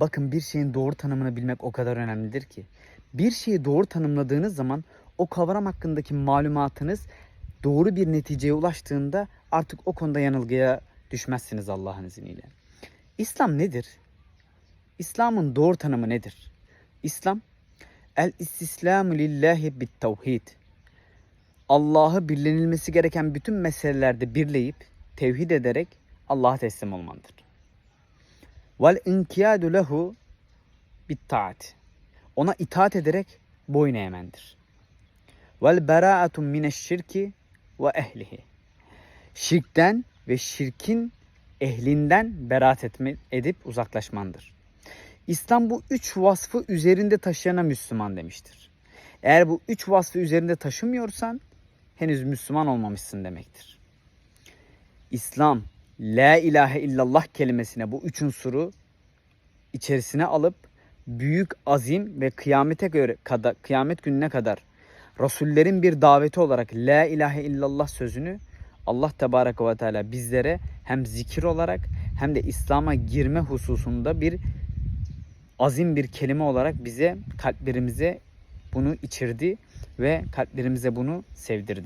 Bakın bir şeyin doğru tanımını bilmek o kadar önemlidir ki. Bir şeyi doğru tanımladığınız zaman o kavram hakkındaki malumatınız doğru bir neticeye ulaştığında artık o konuda yanılgıya düşmezsiniz Allah'ın izniyle. İslam nedir? İslam'ın doğru tanımı nedir? İslam el istislamu lillahi bit tevhid. Allah'ı birlenilmesi gereken bütün meselelerde birleyip tevhid ederek Allah'a teslim olmandır. Vel inkiyadu lehu bit. Ona itaat ederek boyun eğmendir. Vel beraatun mineşşirki ve ehlihi. Şirkten ve şirkin ehlinden beraat etme, edip uzaklaşmandır. İslam bu üç vasfı üzerinde taşıyana Müslüman demiştir. Eğer bu üç vasfı üzerinde taşımıyorsan henüz Müslüman olmamışsın demektir. İslam, La ilahe illallah kelimesine bu üç unsuru içerisine alıp büyük azim ve kıyamete göre kadar, kıyamet gününe kadar Rasullerin bir daveti olarak La ilahe illallah sözünü Allah Tebareke ve Teala bizlere hem zikir olarak hem de İslam'a girme hususunda bir azim bir kelime olarak bize kalplerimize bunu içirdi ve kalplerimize bunu sevdirdi.